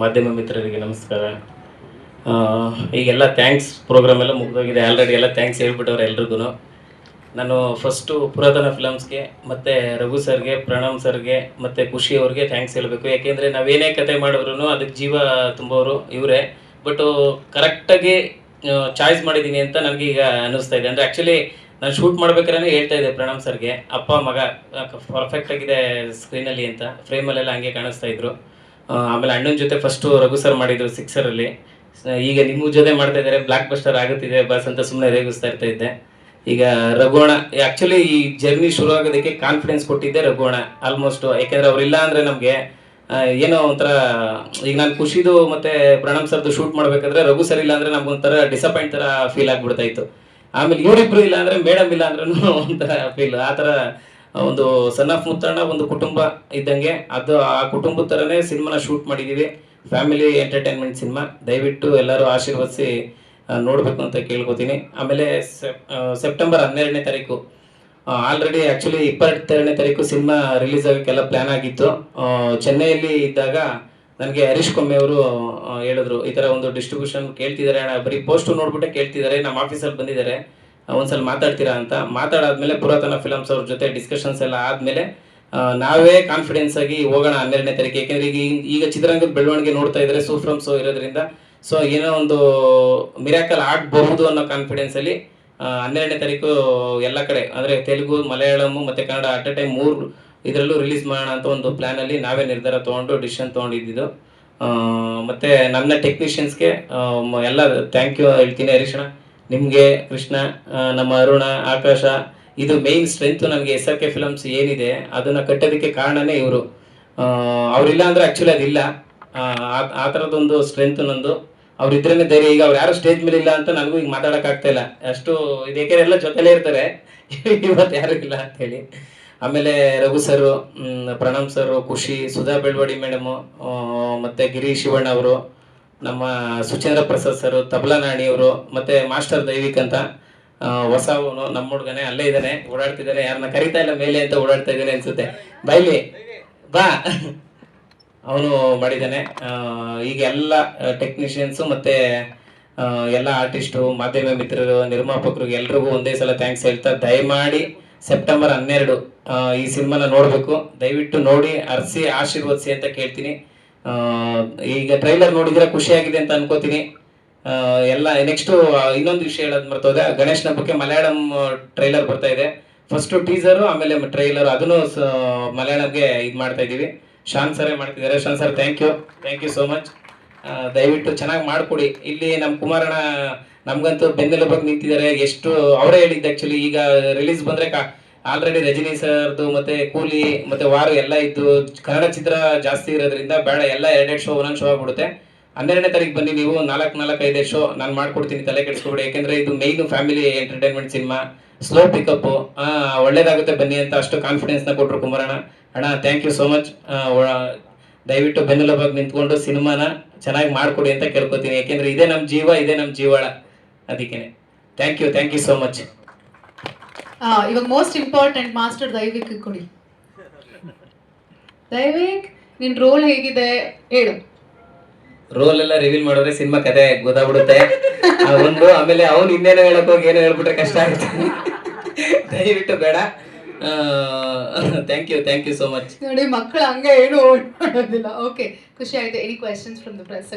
ಮಾಧ್ಯಮ ಮಿತ್ರರಿಗೆ ನಮಸ್ಕಾರ. ಈಗೆಲ್ಲ ಥ್ಯಾಂಕ್ಸ್ ಪ್ರೋಗ್ರಾಮ್ ಎಲ್ಲ ಮುಗಿದೋಗಿದೆ. ಆಲ್ರೆಡಿ ಎಲ್ಲ ಥ್ಯಾಂಕ್ಸ್ ಹೇಳ್ಬಿಟ್ಟವ್ರೆ ಎಲ್ರಿಗೂ ನಾನು ಫಸ್ಟು ಪುರಾತನ ಫಿಲಮ್ಸ್ಗೆ ಮತ್ತು ರಘು ಸರ್ಗೆ ಪ್ರಣಮ್ ಸರ್ಗೆ, ಮತ್ತು ಖುಷಿ ಅವ್ರಿಗೆ ಥ್ಯಾಂಕ್ಸ್ ಹೇಳಬೇಕು. ಯಾಕೆಂದರೆ ನಾವೇನೇ ಕತೆ ಮಾಡಿದ್ರು ಅದಕ್ಕೆ ಜೀವ ತುಂಬೋರು ಇವರೇ. ಬಟ್ ಕರೆಕ್ಟಾಗಿ ಚಾಯ್ಸ್ ಮಾಡಿದ್ದೀನಿ ಅಂತ ನನಗೆ ಈಗ ಅನ್ನಿಸ್ತಾ ಇದೆ. ಅಂದರೆ ಆ್ಯಕ್ಚುಲಿ ನಾನು ಶೂಟ್ ಮಾಡ್ಬೇಕಾದ್ರೆ ಹೇಳ್ತಾ ಇದ್ದೆ ಪ್ರಣಮ್ ಸರ್ಗೆ. ಅಪ್ಪ ಮಗ ಪರ್ಫೆಕ್ಟ್ ಆಗಿದೆ ಸ್ಕ್ರೀನಲ್ಲಿ ಅಂತ. ಫ್ರೇಮಲ್ಲೆಲ್ಲ ಹಂಗೆ ಕಾಣಿಸ್ತಾ ಇದ್ರು. ಆಮೇಲೆ ಅಣ್ಣನ ಜೊತೆ ಫಸ್ಟು ರಘು ಸರ್ ಮಾಡಿದ್ರು ಸಿಕ್ಸರಲ್ಲಿ ಈಗ ನಿಮ್ಮ ಜೊತೆ ಮಾಡ್ತಾ ಇದ್ದಾರೆ ಬ್ಲಾಕ್ ಬಸ್ಟರ್ ಆಗುತ್ತಿದೆ, ಬಸ್ ಅಂತ ಸುಮ್ಮನೆ ರೇಗಿಸ್ತಾ ಇರ್ತಾ ಇದ್ದೆ. ಈಗ ರಘುವಣ ಆ್ಯಕ್ಚುಲಿ ಈ ಜರ್ನಿ ಶುರು ಆಗೋದಕ್ಕೆ ಕಾನ್ಫಿಡೆನ್ಸ್ ಕೊಟ್ಟಿದ್ದೆ ರಘುವಣ ಆಲ್ಮೋಸ್ಟ್ ಯಾಕೆಂದ್ರೆ ಅವ್ರಿಲ್ಲ ಅಂದರೆ ನಮಗೆ ಏನೋ ಒಂಥರ, ಈಗ ನಾನು ಖುಷಿದು ಮತ್ತೆ ಪ್ರಣಮ್ ಸರ್ದು ಶೂಟ್ ಮಾಡಬೇಕಾದ್ರೆ ರಘು ಸರ್ ಇಲ್ಲ ಅಂದ್ರೆ ನಮ್ಗೊಂಥರ ಡಿಸಪಾಯಿಂಟ್ ಥರ ಫೀಲ್ ಆಗಿಬಿಡ್ತಾಯಿತ್ತು ಆಮೇಲೆ ಇವರಿಬ್ರು ಇಲ್ಲ ಅಂದ್ರೆ ಮೇಡಮ್ ಇಲ್ಲ ಅಂದ್ರೂ ಒಂಥರ ಫೀಲ್ ಆ ಥರ ಒಂದು ಸಣ್ಣ ಮುತ್ತಣ್ಣ ಒಂದು ಕುಟುಂಬ ಇದ್ದಂಗೆ ಅದು ಆ ಕುಟುಂಬದ ಥರನೇ ಸಿನಿಮಾನ ಶೂಟ್ ಮಾಡಿದ್ದೀವಿ ಫ್ಯಾಮಿಲಿ ಎಂಟರ್ಟೈನ್ಮೆಂಟ್ ಸಿನಿಮಾ. ದಯವಿಟ್ಟು ಎಲ್ಲರೂ ಆಶೀರ್ವದಿಸಿ ನೋಡಬೇಕು ಅಂತ ಕೇಳ್ಕೊತೀನಿ. ಆಮೇಲೆ ಸೆಪ್- ಸೆಪ್ಟೆಂಬರ್ ಹನ್ನೆರಡನೇ ತಾರೀಕು. ಆಲ್ರೆಡಿ ಆ್ಯಕ್ಚುಲಿ ಇಪ್ಪತ್ತೆರಡನೇ ತಾರೀಕು ಸಿನಿಮಾ ರಿಲೀಸ್ ಆಗೋಕ್ಕೆಲ್ಲ ಪ್ಲ್ಯಾನ್ ಆಗಿತ್ತು. ಚೆನ್ನೈಯಲ್ಲಿ ಇದ್ದಾಗ ನನಗೆ ಹರೀಶ್ ಕೊಮ್ಮೆ ಅವರು ಹೇಳಿದ್ರು, ಈ ಥರ ಒಂದು ಡಿಸ್ಟ್ರಿಬ್ಯೂಷನ್ ಕೇಳ್ತಿದ್ದಾರೆ ಬರೀ ಪೋಸ್ಟು ನೋಡ್ಬಿಟ್ಟೆ ಕೇಳ್ತಿದ್ದಾರೆ. ನಮ್ಮ ಆಫೀಸಲ್ಲಿ ಬಂದಿದ್ದಾರೆ. ಒಂದ್ಸಲ ಮಾತಾಡ್ತೀರಾ ಅಂತ. ಮಾತಾಡಾದ್ಮೇಲೆ ಪುರಾತನ ಫಿಲಮ್ಸ್ ಅವ್ರ ಜೊತೆ ಡಿಸ್ಕಷನ್ಸ್ ಎಲ್ಲ ಆದಮೇಲೆ ನಾವೇ ಕಾನ್ಫಿಡೆನ್ಸ್ ಆಗಿ ಹೋಗೋಣ ಹನ್ನೆರಡನೇ ತಾರೀಕು ಯಾಕೆಂದ್ರೆ ಈಗ ಈಗ ಚಿತ್ರರಂಗದ ಬೆಳವಣಿಗೆ ನೋಡ್ತಾ ಇದ್ದಾರೆ ಸೂಫ್ರಮ್ ಸೋ ಇರೋದ್ರಿಂದ ಸೊ ಏನೋ ಒಂದು ಮಿರಾಕಲ್ ಆಗಬಹುದು ಅನ್ನೋ ಕಾನ್ಫಿಡೆನ್ಸ್ ಅಲ್ಲಿ ಹನ್ನೆರಡನೇ ತಾರೀಕು ಎಲ್ಲ ಕಡೆ, ಅಂದ್ರೆ ತೆಲುಗು, ಮಲಯಾಳಂ ಮತ್ತೆ ಕನ್ನಡ ಅಟ್ ಎ ಟೈಮ್ ಮೂರು ಇದರಲ್ಲೂ ರಿಲೀಸ್ ಮಾಡೋಣ ಅಂತ ಒಂದು ಪ್ಲಾನ್ ಅಲ್ಲಿ ನಾವೇ ನಿರ್ಧಾರ ತಗೊಂಡು ಡಿಸಿಷನ್ ತಗೊಂಡಿದ್ದು. ಮತ್ತೆ ನನ್ನ ಟೆಕ್ನಿಷಿಯನ್ಸ್ಗೆ ಎಲ್ಲ ಥ್ಯಾಂಕ್ ಯು ಹೇಳ್ತೀನಿ ಹರೀಶಣ್ಣ ನಿಮಗೆ ಕೃಷ್ಣ ನಮ್ಮ ಅರುಣ ಆಕಾಶ ಇದು ಮೇನ್ ಸ್ಟ್ರೆಂತ್ ನಮಗೆ ಎಸ್ ಆರ್ ಕೆ ಫಿಲಮ್ಸ್ ಏನಿದೆ ಅದನ್ನ ಕಟ್ಟೋದಕ್ಕೆ ಕಾರಣನೇ ಇವರು. ಅವರಿಲ್ಲ ಅಂದ್ರೆ ಆ್ಯಕ್ಚುಲಿ ಅದಿಲ್ಲ ಆ, ಥರದೊಂದು ಸ್ಟ್ರೆಂತ್ ನಂದು ಅವ್ರಿದ್ರೇನೆ ಧೈರ್ಯ. ಈಗ ಅವ್ರು ಯಾರು ಸ್ಟೇಜ್ ಮೇಲೆ ಇಲ್ಲ ಅಂತ ನನಗೂ ಈಗ ಮಾತಾಡಕ್ ಆಗ್ತಾ ಇಲ್ಲ. ಅಷ್ಟು ಇದು ಎಲ್ಲ ಜೊತೆಲೇ ಇರ್ತಾರೆ. ಇವತ್ತು ಯಾರು ಇಲ್ಲ ಅಂತ ಹೇಳಿ ಆಮೇಲೆ ರಘು ಸರು ಪ್ರಣಮ್ ಸರ್ ಖುಷಿ ಸುಧಾ ಬೆಳ್ವಡಿ ಮೇಡಮು ಮತ್ತೆ ಗಿರೀಶ್ ಶಿವಣ್ಣ ಅವರು. ನಮ್ಮ ಸುಚೇಂದ್ರ ಪ್ರಸಾದ್ ಸರ್, ತಬಲಾ ನಾಣಿ ಅವರು, ಮತ್ತೆ ಮಾಸ್ಟರ್ ದೈವಿಕ್ ಅಂತ ಹೊಸ ಅವನು ನಮ್ಮ ಹುಡುಗನೇ, ಅಲ್ಲೇ ಇದ್ದಾನೆ, ಓಡಾಡ್ತಿದ್ದಾನೆ, ಯಾರನ್ನ ಕರಿತಾ ಇಲ್ಲ, ಮೇಲೆ ಅಂತ ಓಡಾಡ್ತಾ ಇದ್ದಾನೆ ಅನ್ಸುತ್ತೆ. ಬೈಲಿ, ಬಾ. ಅವನು ಮಾಡಿದ್ದಾನೆ. ಈಗ ಎಲ್ಲ ಟೆಕ್ನಿಷಿಯನ್ಸು ಮತ್ತೆ ಎಲ್ಲ ಆರ್ಟಿಸ್ಟು ಮಾಧ್ಯಮ ಮಿತ್ರರು, ನಿರ್ಮಾಪಕರು ಎಲ್ರಿಗೂ ಒಂದೇ ಸಲ ಥ್ಯಾಂಕ್ಸ್ ಹೇಳ್ತಾ, ದಯಮಾಡಿ ಸೆಪ್ಟೆಂಬರ್ ಹನ್ನೆರಡು ಈ ಸಿನಿಮಾನ ನೋಡಬೇಕು. ದಯವಿಟ್ಟು ನೋಡಿ, ಅರ್ಸಿ, ಆಶೀರ್ವದಿಸಿ ಅಂತ ಕೇಳ್ತೀನಿ. ಈಗ ಟ್ರೈಲರ್ ನೋಡಿದ್ರೆ ಖುಷಿಯಾಗಿದೆ ಅಂತ ಅನ್ಕೋತೀನಿ. ಎಲ್ಲ ನೆಕ್ಸ್ಟು ಇನ್ನೊಂದು ವಿಷಯ ಹೇಳೋದು ಮರ್ತೋದೆ, ಗಣೇಶ್ ಹಬ್ಬಕ್ಕೆ ಮಲಯಾಳಂ ಟ್ರೈಲರ್ ಬರ್ತಾ ಇದೆ. ಫಸ್ಟ್ ಟೀಸರು ಆಮೇಲೆ ಟ್ರೈಲರ್ ಅದನ್ನು ಮಲಯಾಳಂಗೆ ಇದು ಮಾಡ್ತಾ ಇದ್ದೀವಿ. ಶಾನ್ ಸರೇ ಮಾಡ್ತಿದ್ದಾರೆ. Shaan sir thank you thank you so much ದಯವಿಟ್ಟು ಚೆನ್ನಾಗಿ ಮಾಡಿಕೊಡಿ. ಇಲ್ಲಿ ನಮ್ಮ ಕುಮಾರಣ್ಣ ನಮಗಂತೂ ಬೆನ್ನೆಲುಬಾಗಿ ನಿಂತಿದ್ದಾರೆ. ಎಷ್ಟು, ಅವರೇ ಹೇಳಿದ್ದು ಆ್ಯಕ್ಚುಲಿ ಈಗ ರಿಲೀಸ್ ಬಂದರೆ ಕಾ ಆಲ್ರೆಡಿ ರಜನಿ ಸರ್ದು ಮತ್ತೆ ಕೂಲಿ ಮತ್ತೆ ವಾರು ಎಲ್ಲ ಇದ್ದು ಕನ್ನಡ ಚಿತ್ರ ಜಾಸ್ತಿ ಇರೋದ್ರಿಂದ ಬೇಡ, ಎಲ್ಲ ಎರಡೆರಡು ಶೋ ಒಂದೊಂದು ಶೋ ಆಗ್ಬಿಡುತ್ತೆ. ಹನ್ನೆರಡನೇ ತಾರೀಕು ಬನ್ನಿ ನೀವು, ನಾಲ್ಕು ನಾಲ್ಕು ಐದೇ ಶೋ ನಾನು ಮಾಡ್ಕೊಡ್ತೀನಿ, ತಲೆ ಕೆಡಿಸ್ಕೊಬಿಡಿ. ಯಾಕೆಂದ್ರೆ ಇದು main family entertainment cinema slow pickup ಒಳ್ಳೇದಾಗುತ್ತೆ ಬನ್ನಿ ಅಂತ ಅಷ್ಟು ಕಾನ್ಫಿಡೆನ್ಸ್ನ ಕೊಟ್ರು ಕುಮಾರಣ್ಣ ಅಣ್ಣ ಥ್ಯಾಂಕ್ ಯು ಸೋ ಮಚ್ ದಯವಿಟ್ಟು ಬೆನ್ನೆಲುಬಾಗಿ ನಿಂತ್ಕೊಂಡು ಸಿನಿಮಾನ ಚೆನ್ನಾಗಿ ಮಾಡಿಕೊಡಿ ಅಂತ ಕೇಳ್ಕೊತೀನಿ. ಯಾಕೆಂದ್ರೆ ಇದೇ ನಮ್ಮ ಜೀವ, ಇದೇ ನಮ್ಮ ಜೀವಾಳ. ಅದಕ್ಕೇನೆ. Thank you thank you so much ಇವಾಗ ಮೋಸ್ಟ್ ಇಂಪಾರ್ಟೆಂಟ್ ಮಾಸ್ಟರ್ ದೈವಿಕ್ ಕೊಡಿ. ದೈವಿಕ್ ನಿನ್ ರೋಲ್ ಹೇಗಿದೆ? ಹೇಳು. ರೋಲ್ ಎಲ್ಲ ರಿವೀಲ್ ಮಾಡಿದ್ರೆ ಸಿನಿಮಾ ಕತೆ ಗೊತ್ತಾಗ್ಬಿಡುತ್ತೆ. ಒಂದು ಆಮೇಲೆ ಅವ್ನು ಇನ್ನೇನೋ ಹೇಳಕ್ ಹೋಗಿ ಏನೋ ಹೇಳ್ಬಿಟ್ರೆ ಕಷ್ಟ ಆಗುತ್ತೆ. ದಯವಿಟ್ಟು ಬೇಡ. Thank you thank you so much ನೋಡಿ ಮಕ್ಕಳು ಹಂಗೆ ಏನು ಮಾಡೋದಿಲ್ಲ. ಓಕೆ ಖುಷಿ ಆಯ್ತು. Any questions from the press